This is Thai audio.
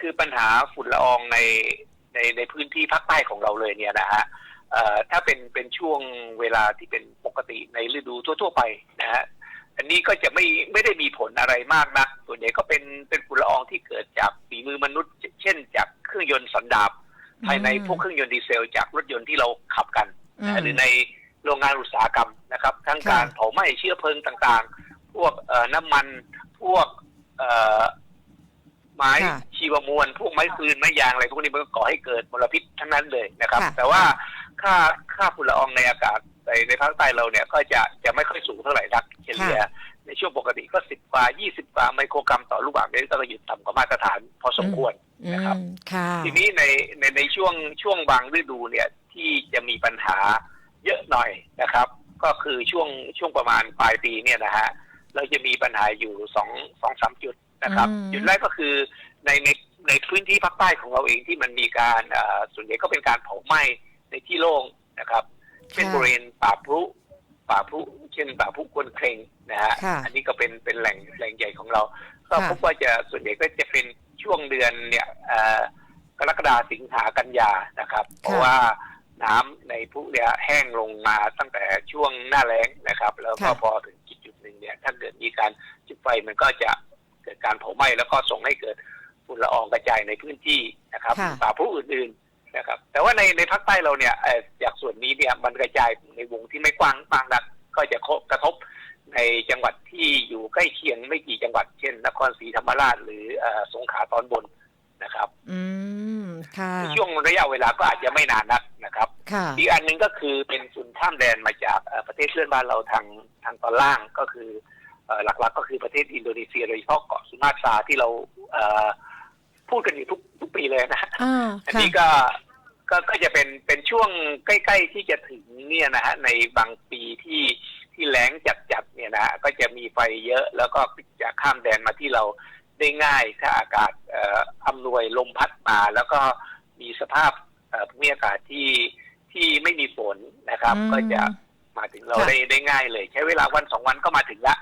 คือปัญหาฝุ่นละอองในในในพื้นที่ภาคใต้ของเราเลยเนี่ยนะฮะเอ่อถ้าเป็นเป็นช่วงเวลาที่เป็นปกติในฤดูทั่ว ๆ ไปนะฮะอันนี้ก็จะไม่ไม่ได้มีผลอะไรมากนัก ส่วนใหญ่ก็เป็นเป็นฝุ่นละอองที่เกิดจากฝีมือมนุษย์ เช่น จากเครื่องยนต์สันดาปภายในพวกเครื่องยนต์ดีเซล จากรถยนต์ที่เราขับกันอืมหรือในโรงงานอุตสาหกรรมนะครับ ทั้งค่ะการเผาไหม้เชื้อเพลิงต่างๆ พวกเอ่อน้ำมันพวกเอ่อไม้ค่ะ ชีวมวลพวกไม้ฟืนไม้ยางอะไรพวกนี้มันก็ก่อให้เกิดมลพิษทั้งนั้นเลยนะครับค่ะแต่ว่าค่าค่าฝุ่นละอองในอากาศในในภาคใต้เราเนี่ยก็จะจะไม่ค่อยสูงเท่าไหร่นักเฉลี่ยในช่วงปกติก็สิบกว่ายี่สิบกว่าไมโครกรัมต่อลูกบาศก์เมตรก็อยู่ต่ำกว่ามาตรฐานพอสมควรอืนะครับมค่ะทีนี้ในในในช่วงช่วงบางฤดูเนี่ยที่จะมีปัญหาเยอะหน่อยนะครับ ก็คือช่วงช่วงประมาณปลายปีเนี่ยนะฮะเราจะมีปัญหาอยู่สองสองสามจุดนะครับอืมจุดแรกก็คือ ในในในพื้นที่ภาคใต้ของเราเองที่มันมีการเอ่อส่วนใหญ่ก็เป็นการเผาไหม้ในที่โล่งนะครับ เช่นค่ะบริเวณป่าพรุป่าพรุเช่นป่าพรุกวนเครงนะฮะค่ะอันนี้ก็เป็นเป็นแหล่งแหล่งใหญ่ของเรา ก็ค่ะพบว่าจะส่วนใหญ่ก็จะเป็นช่วงเดือนเนี่ยเอ่อกรกฎาสิงหากันยานะครับ เพราะว่าน้ำในพุเนี่ยแห้งลงมาตั้งแต่ช่วงหน้าแล้งนะครับ แล้วก็ค่ะพอถึงจุดจุดหนึ่งเนี่ย ถ้าเกิดมีการจุดไฟมันก็จะเกิดการเผาไหม้แล้วก็ส่งให้เกิด ฝุ่นละอองกระจายในพื้นที่นะครับค่ะ ป่าพรุอื่นๆนะครับ แต่ว่าในในภาคใต้เราเนี่ยเอ่อจากส่วนนี้เนี่ยมันกระจายในวงที่ไม่กว้างมากนักก็จะกระทบในจังหวัดที่อยู่ใกล้เคียงไม่กี่จังหวัดเช่น นครศรีธรรมราชหรือเอ่อสงขลาตอนบนนะครับอืม ค่ะ ในช่วงระยะเวลาก็อาจจะไม่นานนักนะครับ ค่ะ อีกอันหนึ่งก็คือเป็นฝุ่นข้ามแดนมาจากเอ่อประเทศเพื่อนบ้านเราทางทางตอนล่างก็คือเอ่อหลักๆก็คือประเทศอินโดนีเซียโดยเฉพาะเกาะสุมาตราที่เราเอ่อ พูดกันอยู่ทุกทุกปีเลยนะอ่าอันค่ะนี้ก็ก็ก็จะเป็นเป็นช่วงใกล้ๆที่จะถึงเนี่ยนะฮะในบางปีที่ที่แล้งจัดๆเนี่ยนะฮะก็จะมีไฟเยอะ แล้วก็จะข้ามแดนมาที่เราได้ง่าย ถ้าอากาศเอ่ออำนวยลมพัดมาแล้วก็มีสภาพเอ่อภูมิอากาศที่ที่ไม่มีฝนนะครับอืมก็จะมาถึงเราค่ะได้ได้ง่ายเลย ใช้เวลาวันสองวันก็มาถึงละ